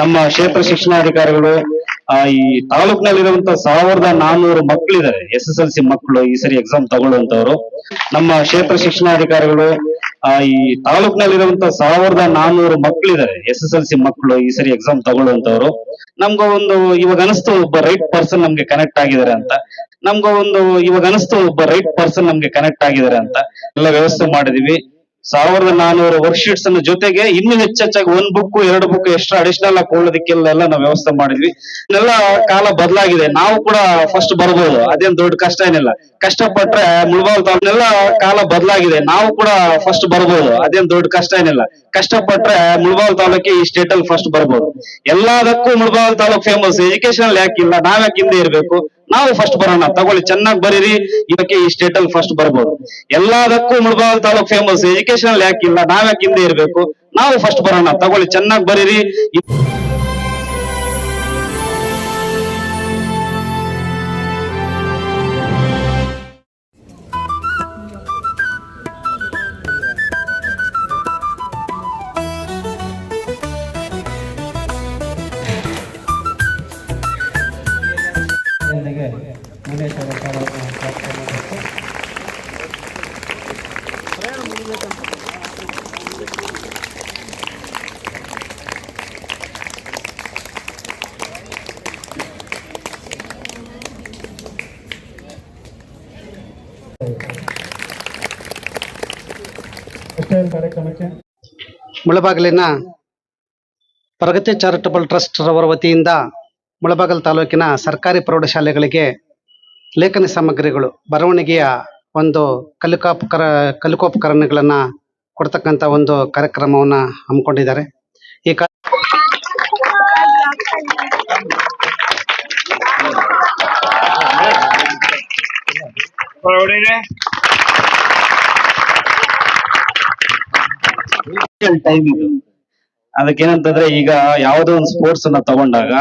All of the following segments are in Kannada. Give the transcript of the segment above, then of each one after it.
ನಮ್ಮ ಕ್ಷೇತ್ರ ಶಿಕ್ಷಣಾಧಿಕಾರಿಗಳು ಈ ತಾಲೂಕಿನಲ್ಲಿರುವಂತ ಸಾವಿರದ ನಾನ್ನೂರು ಮಕ್ಕಳಿದ್ದಾರೆ. ಎಸ್ ಎಸ್ ಎಲ್ ಸಿ ಮಕ್ಕಳು ಈ ಸರಿ ಎಕ್ಸಾಮ್ ತಗೊಳ್ಳುವಂತವ್ರು. ನಮ್ಮ ಕ್ಷೇತ್ರ ಶಿಕ್ಷಣಾಧಿಕಾರಿಗಳು ಈ ತಾಲೂಕಿನಲ್ಲಿರುವಂತ ಸಾವಿರದ ನಾನ್ನೂರು ಮಕ್ಕಳಿದ್ದಾರೆ. ಎಸ್ ಎಸ್ ಎಲ್ ಸಿ ಮಕ್ಕಳು ಈ ಸರಿ ಎಕ್ಸಾಮ್ ತಗೊಳ್ಳುವಂತವ್ರು. ನಮ್ಗ ಒಂದು, ಇವಾಗ ಅನಿಸ್ತು ಒಬ್ಬ ರೈಟ್ ಪರ್ಸನ್ ನಮ್ಗೆ ಕನೆಕ್ಟ್ ಆಗಿದ್ದಾರೆ ಅಂತ. ನಮ್ಗ ಒಂದು, ಇವಾಗ ಅನಿಸ್ತು ಒಬ್ಬ ರೈಟ್ ಪರ್ಸನ್ ನಮ್ಗೆ ಕನೆಕ್ಟ್ ಆಗಿದ್ದಾರೆ ಅಂತ. ಎಲ್ಲ ವ್ಯವಸ್ಥೆ ಮಾಡಿದೀವಿ. ಸಾವಿರದ ನಾನೂರು ವರ್ಕ್ಶೀಟ್ಸ್ ಅನ್ನ ಜೊತೆಗೆ ಇನ್ನೂ ಹೆಚ್ಚೆಚ್ಚಾಗಿ ಒಂದ್ ಬುಕ್ ಎರಡು ಬುಕ್ ಎಕ್ಸ್ಟ್ರಾ ಅಡಿಷನಲ್ ಆಗಿ ಕೊಳ್ಳೋದಕ್ಕೆಲ್ಲ ನಾವು ವ್ಯವಸ್ಥೆ ಮಾಡಿದ್ವಿ. ಇದೆಲ್ಲ ಕಾಲ ಬದಲಾಗಿದೆ. ನಾವು ಕೂಡ ಫಸ್ಟ್ ಬರ್ಬೋದು. ಅದೇನ್ ದೊಡ್ಡ ಕಷ್ಟ ಏನಿಲ್ಲ. ಕಷ್ಟಪಟ್ರೆ ಮುಳಬಾಲ್ ತಾಲೂಕಿನೆಲ್ಲ ಕಾಲ ಬದಲಾಗಿದೆ. ನಾವು ಕೂಡ ಫಸ್ಟ್ ಬರ್ಬೋದು. ಅದೇನ್ ದೊಡ್ಡ ಕಷ್ಟ ಏನಿಲ್ಲ. ಕಷ್ಟಪಟ್ರೆ ಮುಳಬಾಲ್ ತಾಲೂಕಿಗೆ ಈ ಸ್ಟೇಟ್ ಅಲ್ಲಿ ಫಸ್ಟ್ ಬರ್ಬೋದು. ಎಲ್ಲದಕ್ಕೂ ಮುಳಬಾಲ್ ತಾಲೂಕ್ ಫೇಮಸ್ ಎಜುಕೇಶನ್ ಯಾಕಿಲ್ಲ. ನಾವ್ಯಾಕೆ ಹಿಂದೆ ಇರ್ಬೇಕು? ನಾವು ಫಸ್ಟ್ ಬರೋಣ. ತಗೊಳ್ಳಿ, ಚೆನ್ನಾಗಿ ಬರೀರಿ. ಇದಕ್ಕೆ ಈ ಸ್ಟೇಟ್ ಅಲ್ಲಿ ಫಸ್ಟ್ ಬರ್ಬೋದು. ಎಲ್ಲದಕ್ಕೂ ಮುಳಬಾಲ್ ತಾಲೂಕ್ ಫೇಮಸ್ ಎಜುಕೇಶನ್ ಯಾಕಿಲ್ಲ ನಾವ್ಯಾಕೆ ಹಿಂದೆ ಇರ್ಬೇಕು? ನಾವು ಫಸ್ಟ್ ಬರೋಣ. ತಗೊಳ್ಳಿ, ಚೆನ್ನಾಗಿ ಬರೀರಿ. ಇ- ಮುನೇಶ್ ಮಾಡಬೇಕು ಅಷ್ಟೇ ಕಾರ್ಯಕ್ರಮಕ್ಕೆ ಮುಳಬಾಗಿಲಿನ ಪ್ರಗತಿ ಚಾರಿಟಬಲ್ ಟ್ರಸ್ಟ್ ರವರ ವತಿಯಿಂದ ಮುಳಬಾಗಲ್ ತಾಲೂಕಿನ ಸರ್ಕಾರಿ ಪ್ರೌಢಶಾಲೆಗಳಿಗೆ ಲೇಖನ ಸಾಮಗ್ರಿಗಳು, ಬರವಣಿಗೆಯ ಒಂದು ಕಲಿಕಾಪಕರ, ಕಲಿಕೋಪಕರಣಗಳನ್ನ ಕೊಡ್ತಕ್ಕಂತ ಒಂದು ಕಾರ್ಯಕ್ರಮವನ್ನ ಹಮ್ಮಿಕೊಂಡಿದ್ದಾರೆ. ಈ ಟೈಮ್ ಇದು. ಅದಕ್ಕೇನಂತಂದ್ರೆ ಈಗ ಯಾವುದೋ ಒಂದು ಸ್ಪೋರ್ಟ್ಸ್ ಅನ್ನ ತಗೊಂಡಾಗ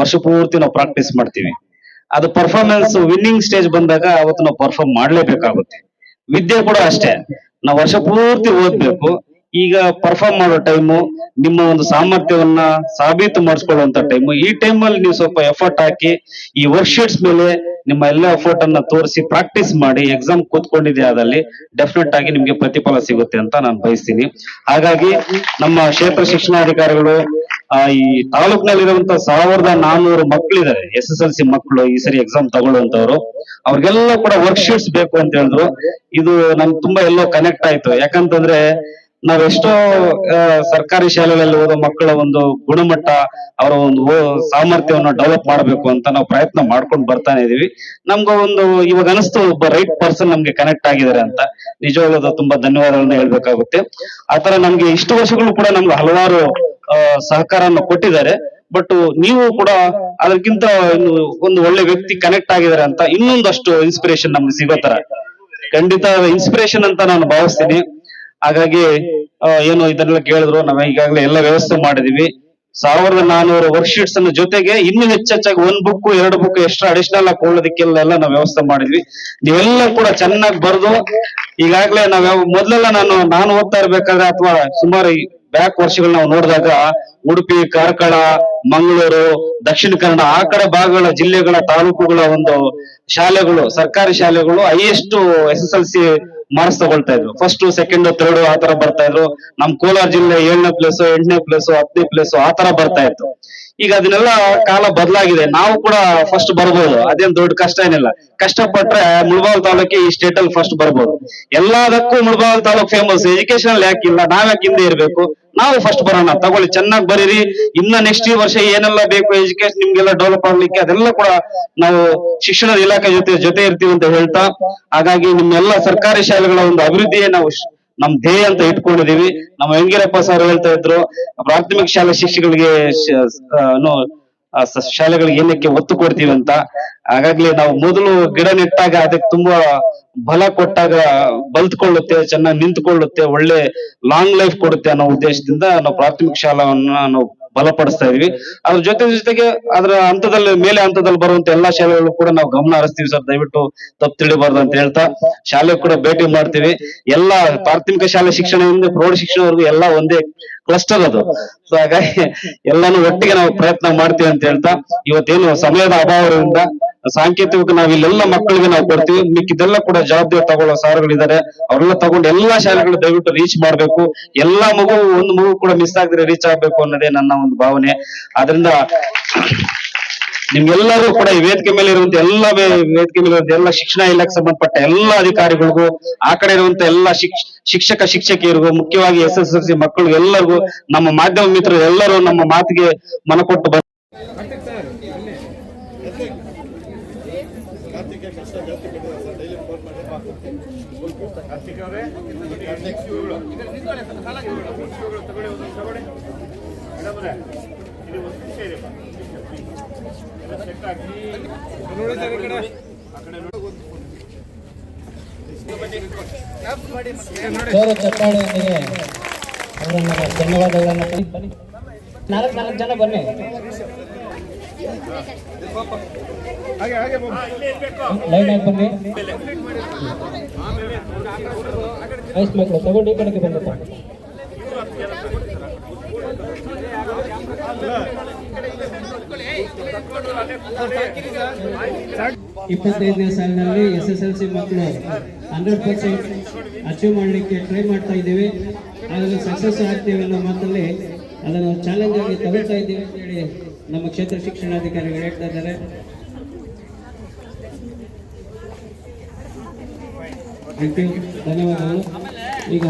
ವರ್ಷ ಪೂರ್ತಿ ನಾವು ಪ್ರಾಕ್ಟೀಸ್ ಮಾಡ್ತೀವಿ. ಅದು ಪರ್ಫಾರ್ಮೆನ್ಸ್ ವಿನ್ನಿಂಗ್ ಸ್ಟೇಜ್ ಬಂದಾಗ ಅವತ್ತು ನಾವು ಪರ್ಫಾರ್ಮ್ ಮಾಡ್ಲೇಬೇಕಾಗುತ್ತೆ. ವಿದ್ಯೆ ಕೂಡ ಅಷ್ಟೇ. ನಾವು ವರ್ಷ ಪೂರ್ತಿ ಓದ್ಬೇಕು. ಈಗ ಪರ್ಫಾರ್ಮ್ ಮಾಡೋ ಟೈಮು ನಿಮ್ಮ ಒಂದು ಸಾಮರ್ಥ್ಯವನ್ನ ಸಾಬೀತು ಮಾಡಿಸ್ಕೊಳ್ಳುವಂತ ಟೈಮು ಈ ಟೈಮಲ್ಲಿ ನೀವು ಸ್ವಲ್ಪ ಎಫರ್ಟ್ ಹಾಕಿ, ಈ ವರ್ಕ್ಶೀಟ್ಸ್ ಮೇಲೆ ನಿಮ್ಮ ಎಲ್ಲ ಎಫರ್ಟ್ ಅನ್ನ ತೋರಿಸಿ ಪ್ರಾಕ್ಟೀಸ್ ಮಾಡಿ ಎಕ್ಸಾಮ್ ಕೂತ್ಕೊಂಡಿದೆ ಆದಲ್ಲಿ ಡೆಫಿನೆಟ್ ಆಗಿ ನಿಮ್ಗೆ ಪ್ರತಿಫಲ ಸಿಗುತ್ತೆ ಅಂತ ನಾನು ಬಯಸ್ತೀನಿ. ಹಾಗಾಗಿ ನಮ್ಮ ಕ್ಷೇತ್ರ ಶಿಕ್ಷಣಾಧಿಕಾರಿಗಳು ಈ ತಾಲೂಕಿನಲ್ಲಿರುವಂತ ಸಾವಿರದ ನಾನ್ನೂರು ಮಕ್ಕಳಿದ್ದಾರೆ ಎಸ್ ಎಸ್ ಎಲ್ ಸಿ ಮಕ್ಕಳು ಈ ಸರಿ ಎಕ್ಸಾಮ್ ತಗೊಳ್ಳುವಂತವ್ರು. ಅವ್ರಿಗೆಲ್ಲ ಕೂಡ ವರ್ಕ್ಶೀಟ್ಸ್ ಬೇಕು ಅಂತ ಹೇಳಿದ್ರು. ಇದು ನಮ್ಗೆ ತುಂಬಾ ಎಲ್ಲೋ ಕನೆಕ್ಟ್ ಆಯ್ತು. ಯಾಕಂತಂದ್ರೆ ನಾವೆಷ್ಟೋ ಸರ್ಕಾರಿ ಶಾಲೆಗಳಲ್ಲಿ ಓದೋ ಮಕ್ಕಳ ಒಂದು ಗುಣಮಟ್ಟ, ಅವರ ಒಂದು ಸಾಮರ್ಥ್ಯವನ್ನು ಡೆವಲಪ್ ಮಾಡಬೇಕು ಅಂತ ನಾವು ಪ್ರಯತ್ನ ಮಾಡ್ಕೊಂಡು ಬರ್ತಾನೆ ಇದೀವಿ. ನಮ್ಗ ಒಂದು, ಇವಾಗ ಅನಿಸ್ತು ಒಬ್ಬ ರೈಟ್ ಪರ್ಸನ್ ನಮ್ಗೆ ಕನೆಕ್ಟ್ ಆಗಿದ್ದಾರೆ ಅಂತ. ನಿಜವಾಗ್ಲೂ ತುಂಬಾ ಧನ್ಯವಾದಗಳನ್ನ ಹೇಳ್ಬೇಕಾಗುತ್ತೆ. ಆತರ ನಮ್ಗೆ ಇಷ್ಟು ವರ್ಷಗಳು ಕೂಡ ನಮ್ಗೆ ಹಲವಾರು ಸಹಕಾರವನ್ನು ಕೊಟ್ಟಿದ್ದಾರೆ. ಬಟ್ ನೀವು ಕೂಡ ಅದಕ್ಕಿಂತ ಒಂದು ಒಳ್ಳೆ ವ್ಯಕ್ತಿ ಕನೆಕ್ಟ್ ಆಗಿದ್ದಾರೆ ಅಂತ ಇನ್ನೊಂದಷ್ಟು ಇನ್ಸ್ಪಿರೇಷನ್ ನಮ್ಗೆ ಸಿಗೋ ತರ ಖಂಡಿತ ಇನ್ಸ್ಪಿರೇಷನ್ ಅಂತ ನಾನು ಭಾವಿಸ್ತೀನಿ. ಹಾಗಾಗಿ ಏನು ಇದನ್ನೆಲ್ಲ ಕೇಳಿದ್ರು, ನಾವು ಈಗಾಗಲೇ ಎಲ್ಲ ವ್ಯವಸ್ಥೆ ಮಾಡಿದೀವಿ. ಸಾವಿರದ ನಾನೂರು ವರ್ಕ್ಶೀಟ್ಸ್ ಅನ್ನ ಜೊತೆಗೆ ಇನ್ನೂ ಹೆಚ್ಚೆಚ್ಚಾಗಿ ಒಂದ್ ಬುಕ್ ಎರಡು ಬುಕ್ ಎಕ್ಸ್ಟ್ರಾ ಅಡಿಷನಲ್ ಆಗಿ ಕೊಳ್ಳೋದಕ್ಕೆಲ್ಲ ಎಲ್ಲ ನಾವು ವ್ಯವಸ್ಥೆ ಮಾಡಿದ್ವಿ. ನೀವೆಲ್ಲ ಕೂಡ ಚೆನ್ನಾಗಿ ಬರೆದು, ಈಗಾಗಲೇ ನಾವ್ ಯಾವ ಮೊದ್ಲೆಲ್ಲ ನಾನು ನಾನು ಓದ್ತಾ ಇರ್ಬೇಕಾದ್ರೆ ಅಥವಾ ಸುಮಾರು ಬ್ಯಾಕ್ ವರ್ಷಗಳು ನಾವು ನೋಡಿದಾಗ ಉಡುಪಿ, ಕಾರ್ಕಳ, ಮಂಗಳೂರು, ದಕ್ಷಿಣ ಕನ್ನಡ, ಆ ಕಡೆ ಭಾಗಗಳ ಜಿಲ್ಲೆಗಳ ತಾಲೂಕುಗಳ ಒಂದು ಶಾಲೆಗಳು, ಸರ್ಕಾರಿ ಶಾಲೆಗಳು highest S S L C marks ತಗೊಳ್ತಾ ಇದ್ರು. ಫಸ್ಟ್ ಸೆಕೆಂಡ್ ಥರ್ಡ್ ಆ ತರ ಬರ್ತಾ ಇದ್ರು. ನಮ್ ಕೋಲಾರ ಜಿಲ್ಲೆ ಏಳನೇ ಪ್ಲೇಸ್ ಎಂಟನೇ ಪ್ಲೇಸ್ ಹತ್ತನೇ ಪ್ಲೇಸ್ ಆ ತರ ಬರ್ತಾ ಇತ್ತು. ಈಗ ಅದನ್ನೆಲ್ಲ ಕಾಲ ಬದಲಾಗಿದೆ. ನಾವು ಕೂಡ ಫಸ್ಟ್ ಬರ್ಬೋದು. ಅದೇನ್ ದೊಡ್ಡ ಕಷ್ಟ ಏನಿಲ್ಲ. ಕಷ್ಟಪಟ್ರೆ ಮುಳಬಾಲ್ ತಾಲೂಕಿ ಈ ಸ್ಟೇಟ್ ಅಲ್ಲಿ ಫಸ್ಟ್ ಬರ್ಬೋದು. ಎಲ್ಲದಕ್ಕೂ ಮುಳಬಾಲ್ ತಾಲೂಕ್ ಫೇಮಸ್ ಎಜುಕೇಶನ್ ಯಾಕಿಲ್ಲ, ನಾವ್ಯಾಕೆ ಹಿಂದೆ ಇರ್ಬೇಕು? ನಾವು ಫಸ್ಟ್ ಬರೋಣ. ತಗೊಳ್ಳಿ. ಚೆನ್ನಾಗಿ ಬರೀರಿ. ಇನ್ನ ನೆಕ್ಸ್ಟ್ ಈ ವರ್ಷ ಏನೆಲ್ಲ ಬೇಕು ಎಜುಕೇಶನ್ ನಿಮ್ಗೆಲ್ಲ ಡೆವಲಪ್ ಆಗ್ಲಿಕ್ಕೆ ಅದೆಲ್ಲ ಕೂಡ ನಾವು ಶಿಕ್ಷಣ ಇಲಾಖೆ ಜೊತೆ ಜೊತೆ ಇರ್ತೀವಿ ಅಂತ ಹೇಳ್ತಾ, ಹಾಗಾಗಿ ನಿಮ್ಮೆಲ್ಲ ಸರ್ಕಾರಿ ಶಾಲೆಗಳ ಒಂದು ಅಭಿವೃದ್ಧಿಯೇ ನಾವು ನಮ್ ಧ್ಯೇಯ ಅಂತ ಇಟ್ಕೊಂಡಿದೀವಿ ನಮ್ಮ ಯಂಗಿರಪ್ಪ ಸರ್ ಹೇಳ್ತಾ ಇದ್ರು, ಪ್ರಾಥಮಿಕ ಶಾಲೆ ಶಿಕ್ಷಕರಿಗೆ ಶಾಲೆಗಳಿಗೆ ಏನಕ್ಕೆ ಒತ್ತು ಕೊಡ್ತೀವಿ ಅಂತ. ಹಾಗಾಗ್ಲಿ ನಾವು ಮೊದಲು ಗಿಡ ನೆಟ್ಟಾಗ ಅದಕ್ಕೆ ತುಂಬಾ ಬಲ ಕೊಟ್ಟಾಗ ಬಲ್ತ್ಕೊಳ್ಳುತ್ತೆ, ಚೆನ್ನಾಗಿ ನಿಂತ್ಕೊಳ್ಳುತ್ತೆ, ಒಳ್ಳೆ ಲಾಂಗ್ ಲೈಫ್ ಕೊಡುತ್ತೆ ಅನ್ನೋ ಉದ್ದೇಶದಿಂದ ನಾವು ಪ್ರಾಥಮಿಕ ಶಾಲಾವನ್ನ ನಾವು ಬಲಪಡಿಸ್ತಾ ಇದೀವಿ. ಅದ್ರ ಜೊತೆ ಜೊತೆಗೆ ಅದರ ಹಂತದಲ್ಲಿ, ಮೇಲೆ ಹಂತದಲ್ಲಿ ಬರುವಂತ ಎಲ್ಲಾ ಶಾಲೆಗಳು ಕೂಡ ನಾವು ಗಮನ ಹರಿಸ್ತೀವಿ ಸರ್. ದಯವಿಟ್ಟು ತಪ್ಪು ತಿಳಿಬಾರ್ದು ಅಂತ ಹೇಳ್ತಾ ಶಾಲೆ ಕೂಡ ಭೇಟಿ ಮಾಡ್ತೀವಿ. ಎಲ್ಲಾ ಪ್ರಾಥಮಿಕ ಶಾಲೆ ಶಿಕ್ಷಣದಿಂದ ಪ್ರೌಢ ಶಿಕ್ಷಣವರೆಗೂ ಎಲ್ಲಾ ಒಂದೇ ಕ್ಲಸ್ಟರ್ ಅದು. ಸೊ ಹಾಗಾಗಿ ಎಲ್ಲಾನು ಒಟ್ಟಿಗೆ ನಾವು ಪ್ರಯತ್ನ ಮಾಡ್ತೀವಿ ಅಂತ ಹೇಳ್ತಾ, ಇವತ್ತೇನು ಸಮಯದ ಅಭಾವದಿಂದ ಸಾಂಕೇತಿಕ ನಾವು ಇಲ್ಲೆಲ್ಲ ಮಕ್ಕಳಿಗೆ ನಾವು ಕೊಡ್ತೀವಿ. ಮಿಕ್ಕಿದೆಲ್ಲ ಕೂಡ ಜವಾಬ್ದಾರಿ ತಗೊಳ್ಳೋ ಸಾರುಗಳಿದ್ದಾರೆ ಅವರೆಲ್ಲ ತಗೊಂಡು ಎಲ್ಲಾ ಶಾಲೆಗಳು ದಯವಿಟ್ಟು ರೀಚ್ ಮಾಡ್ಬೇಕು. ಎಲ್ಲಾ ಮಗು, ಒಂದು ಮಗು ಕೂಡ ಮಿಸ್ ಆಗದ್ರೆ ರೀಚ್ ಆಗ್ಬೇಕು ಅನ್ನೋದೇ ನನ್ನ ಒಂದು ಭಾವನೆ. ಆದ್ರಿಂದ ನಿಮ್ಗೆಲ್ಲರೂ ಕೂಡ ಈ ವೇದಿಕೆ ಮೇಲೆ ಇರುವಂತ ಎಲ್ಲ ವೇದಿಕೆ ಮೇಲೆ ಇರುವಂತ ಎಲ್ಲ ಶಿಕ್ಷಣ ಇಲಾಖೆ ಸಂಬಂಧಪಟ್ಟ ಎಲ್ಲಾ ಅಧಿಕಾರಿಗಳಿಗೂ, ಆ ಕಡೆ ಇರುವಂತ ಎಲ್ಲಾ ಶಿಕ್ಷ ಶಿಕ್ಷಕ, ಶಿಕ್ಷಕಿಯರಿಗೂ, ಮುಖ್ಯವಾಗಿ ಎಸ್ ಎಸ್ ಎಲ್ ಸಿ ಮಕ್ಕಳಿಗೂ ಎಲ್ಲರಿಗೂ, ನಮ್ಮ ಮಾಧ್ಯಮ ಮಿತ್ರರು ಎಲ್ಲರೂ ನಮ್ಮ ಮಾತಿಗೆ ಮನ ಕೊಟ್ಟು ಬಂದ ಜೋರ ಚಪ್ಪಾಳೆಯೊಂದಿಗೆ ಅವರನ್ನ ಧನ್ಯವಾದಗಳನ್ನು ಬನ್ನಿ ಬನ್ನಿ ನಾಲ್ಕು ನಾಲ್ಕು ಜನ ಬನ್ನಿ. ಲೈನ್ ಆಗಿ ಬನ್ನಿ. ಐಸ್ ಮಕ್ಕಳು ತಗೊಂಡು ಈ ಕಡೆಗೆ ಬಂದಪ್ಪ ಇಪ್ಪತ್ತೈದನೇ ಸಾಲಿನಲ್ಲಿ ಎಸ್ ಎಸ್ ಎಲ್ ಸಿ ಮಕ್ಕಳು ಹಂಡ್ರೆಡ್ ಪರ್ಸೆಂಟ್ ಅಚೀವ್ ಮಾಡಲಿಕ್ಕೆ ಟ್ರೈ ಮಾಡ್ತಾ ಇದ್ದೀವಿ. ಅದನ್ನು ಸಕ್ಸಸ್ ಆಗ್ತೀವಿ ಅನ್ನೋ ಮಾತಲ್ಲಿ ಅದನ್ನು ಚಾಲೆಂಜ್ ಆಗಿ ತಗೊಳ್ತಾ ಇದ್ದೀವಿ ಅಂತೇಳಿ ನಮ್ಮ ಕ್ಷೇತ್ರ ಶಿಕ್ಷಣಾಧಿಕಾರಿಗಳು ಹೇಳ್ತಾ ಇದ್ದಾರೆ. ಧನ್ಯವಾದಗಳು. ಈಗ.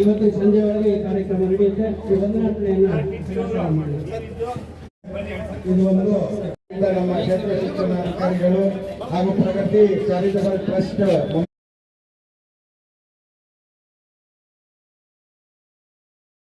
ಇವತ್ತು ಸಂಜೆ ಒಳಗೆ ಈ ಕಾರ್ಯಕ್ರಮ ನಡೆಯುತ್ತೆ. ಈ ವಂದನಾರ್ಪಣೆಯನ್ನ ಮಾಡಿ ಇದು ಒಂದು ನಮ್ಮ ಕ್ಷೇತ್ರ ಶಿಕ್ಷಣ ಅಧಿಕಾರಿಗಳು ಹಾಗೂ ಪ್ರಗತಿ ಚಾರಿಟಬಲ್ ಟ್ರಸ್ಟ್